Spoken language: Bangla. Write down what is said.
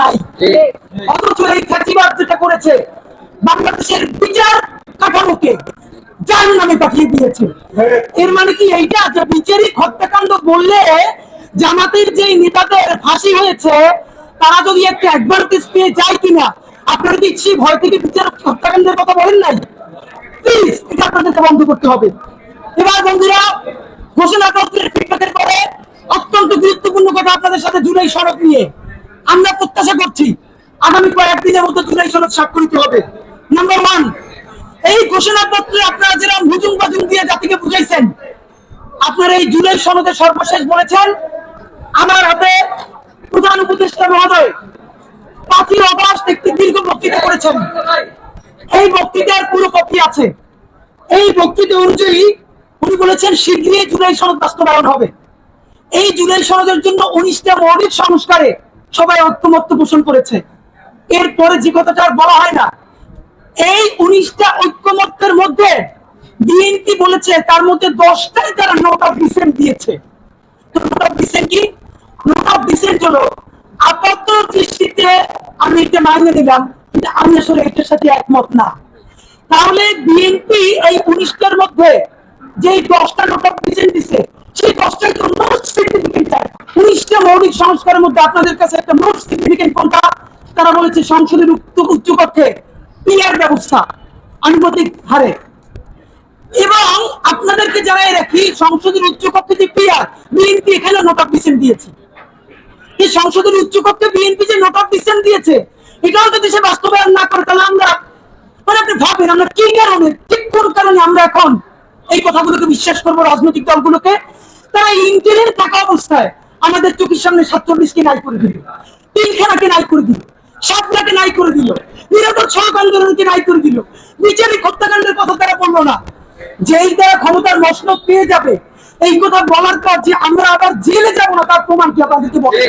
নাই। অথচ এই ফ্যাসিবাদ যেটা করেছে, বাংলাদেশের বিচার কাঠামোকে যার নামে পাঠিয়ে দিয়েছে। এর মানে কি এইটা? যে বিচারিক হত্যাকাণ্ড বললে জামাতের যে নেতাদের ফাঁসি হয়েছে, তারা যদি একটা অ্যাডভান্টেজ পেয়ে যায় কিনা? আপনারা কি সেই ভয় থেকে বিচারক হত্যাকাণ্ডের কথা বলেন নাই? প্লিজ এটা আপনাদেরকে বন্ধ করতে হবে। এবার বন্ধুরা, ঘোষণাপত্রের ফিডব্যাকের পরে অত্যন্ত গুরুত্বপূর্ণ কথা আপনাদের সাথে জুলাই সড়ক নিয়ে। আমরা প্রত্যাশা করছি আগামী কয়েকদিনের মধ্যে জুলাই সড়ক স্বাক্ষরিত হবে। নাম্বার ওয়ান এই ঘোষণাপত্রে আপনারা যেরকম হুজুম বাজুম দিয়ে জাতিকে বুঝাইছেন, আপনারা এই জুলাই সনদে সর্বশেষ বলেছেন, আমার হাতে প্রধান উপদেষ্টা মহোদয় পাঁচই অগস্ট একটি দীর্ঘ বক্তৃতা করেছেন। এই বক্তৃতার পুরো কপি আছে। এই বক্তৃতা অনুযায়ী উনি বলেছেন, শীঘ্রই জুলাই সনদ বাস্তবায়ন হবে। এই জুলাই সনদের জন্য উনিশটা মৌলিক সংস্কারে সবাই ঐক্যমত্য পোষণ করেছে। এরপরে যে কথাটা আর বলা হয় না, এই উনিশটা ঐক্যমত্যের মধ্যে বিএনপি বলেছে, তার মধ্যে দশটাই তারা নোট অফ ডিসেন্ট দিয়েছে। নোট অফ ডিসেন্ট কি? নোট অফ ডিসেন্ট হলো, আপাত দৃষ্টিতে আমি এটা মাইনে দিলাম কিন্তু আমি আসলে এটার সাথে একমত না। তাহলে বিএনপি এই উনিশটার মধ্যে যে দশটা নোট অফ ডিসেন্ট দিছে সেই দশটাই তো মোস্ট সিগনিফিকেন্ট মৌলিক সংস্কারের মধ্যে আপনাদের কাছে একটা মোস্ট সিগনিফিকেন্ট কোনটা তারা বলেছে সংসদের উচ্চ কক্ষে পিআর ব্যবস্থা আনুপাতিক হারে। এবং আপনাদেরকে জানাই রাখি সংসদের উচ্চ কক্ষে যে পিআর, বিএনপি এখানে নোট অফ ডিসেন্ট দিয়েছে। এই সংসদের উচ্চ কক্ষে বিএনপি যে নোট অফ ডিসেন্ট দিয়েছে, এটাও যদি সে বাস্তবায়ন না করে, তাহলে আমরা মানে আপনি ভাবেন, আমরা কি কারণে ঠিক কোন কারণে আমরা এখন এই কথাগুলোকে বিশ্বাস করব রাজনৈতিক দলগুলোকে? তারা ইন্টেলের থাকা অবস্থায় আমাদের চোখের সামনে সাতচল্লিশকে নাই করে দিল। তিনখানাকে নাই করে দিল। সাতটাকে নাই করে দিল। নিরাপদ সড়ক আন্দোলনকে নাই করে দিল। বিচারিক হত্যাকাণ্ডের কথা তারা বলল না। যেই তারা ক্ষমতার নষ্ট পেয়ে যাবে, এই কথা বলার পর যে আমরা আবার জেলে যাব না, তার প্রমাণ কি আপনাদেরকে বলে?